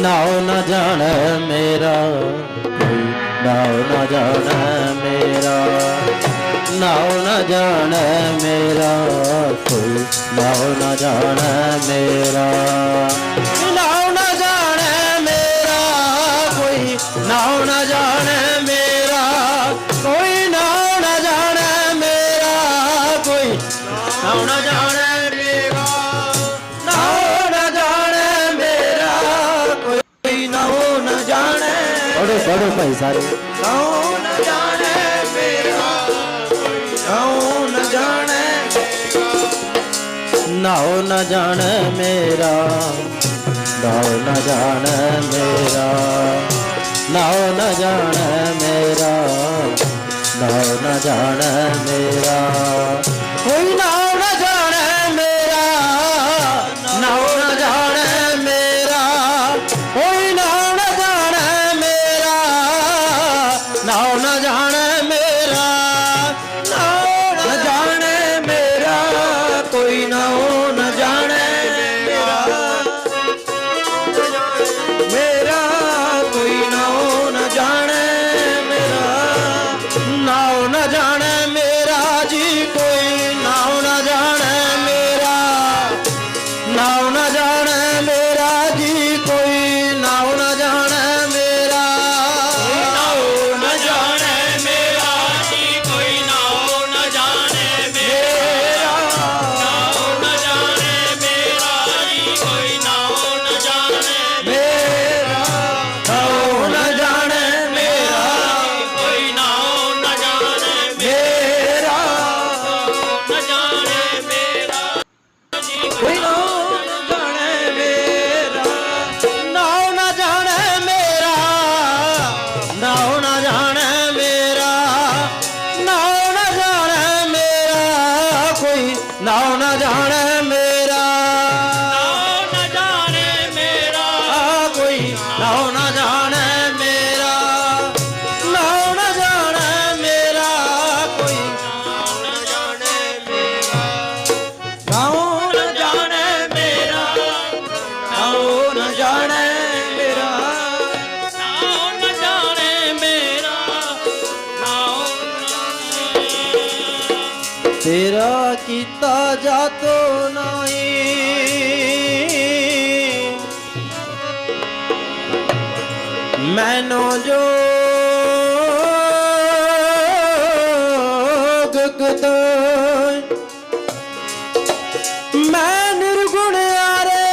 ਨਾਉ ਨਾ ਜਾਣੈ ਮੇਰਾ। ਕੋਈ ਨਾਉ ਨਾ ਜਾਣੈ ਮੇਰਾ। ਨਾਉ ਨਾ ਜਾਣੈ ਮੇਰਾ। ਕੋਈ ਨਾਉ ਨਾ ਜਾਣੈ ਮੇਰਾ। ਨਾਉ ਨਾ ਜਾਣੈ ਮੇਰਾ। ਕੋਈ ਨਾਉ ਨਾ ਜਾਣੈ ਮੇਰਾ। ਕੋਈ ਨਾਉ ਨਾ ਜਾਣੈ ਮੇਰਾ। ਕੋਈ ਨਾਉ ਨਾ ਜਾਣੈ ਪੜੋ ਪੜੋ ਭਾਈ ਸਾਰੇ। ਨਾਉ ਨਾ ਜਾਣੈ ਮੇਰਾ ਨਾਉ ਨਾ ਜਾਣੈ ਨਾਉ ਨਾ ਜਾਣੈ ਮੇਰਾ। ਨਾਉ ਨਾ ਜਾਣੈ ਮੇਰਾ। ਨਾਉ ਨਾ ਜਾਣੈ ਮੇਰਾ। ਨਾਉ ਨਾ ਜਾਣੈ ਮੇਰਾ। ਕੋਈ ਨਾ ਜਾਣੈ ਮੇਰਾ ਨਾਉ ਨਾ ਜਾਣੈ ਮੇਰਾ, ਕੋਈ ਨਾਉ ਨਾ ਜਾਣੇ ਮੇਰਾ। ਮੇਰਾ, ਕੋਈ ਨਾਉ ਨਾ ਜਾਣੈ ਮੇਰਾ। ਨਾਉ ਨਾ ਜਾਣੈ ਨਾ ਜਾਣੈ ਮੇਰਾ ਕੀਤਾ ਜਾਤੋ ਨਾਹੀ। ਮੈਨੋ ਜੋਗ ਕਤੈ ਮੈਂ ਨਿਰਗੁਣ ਆਰੇ।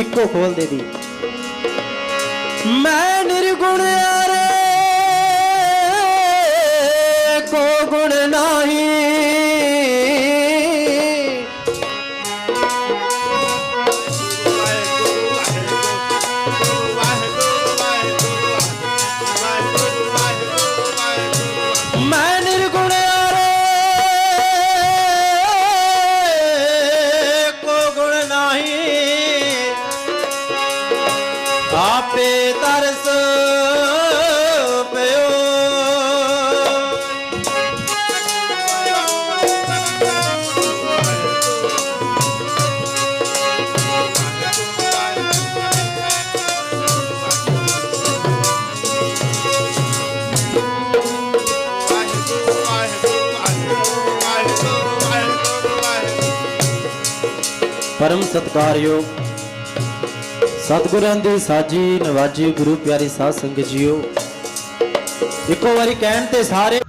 ਇੱਕੋ ਖੋਲ ਦੇ ਦੀ। ਮੈਂ ਨਿਰਗੁਣ নাহি আপে ਪਰਮ ਸਤਕਾਰਯੋਗ ਸਤਿਗੁਰਾਂ ਦੀ ਸਾਜੀ ਨਵਾਜੀ ਗੁਰੂ ਪਿਆਰੀ ਸਾਧ ਸੰਗਤ ਜੀਓ। ਇੱਕੋ ਵਾਰੀ ਕਹਿਣ ਤੇ ਸਾਰੇ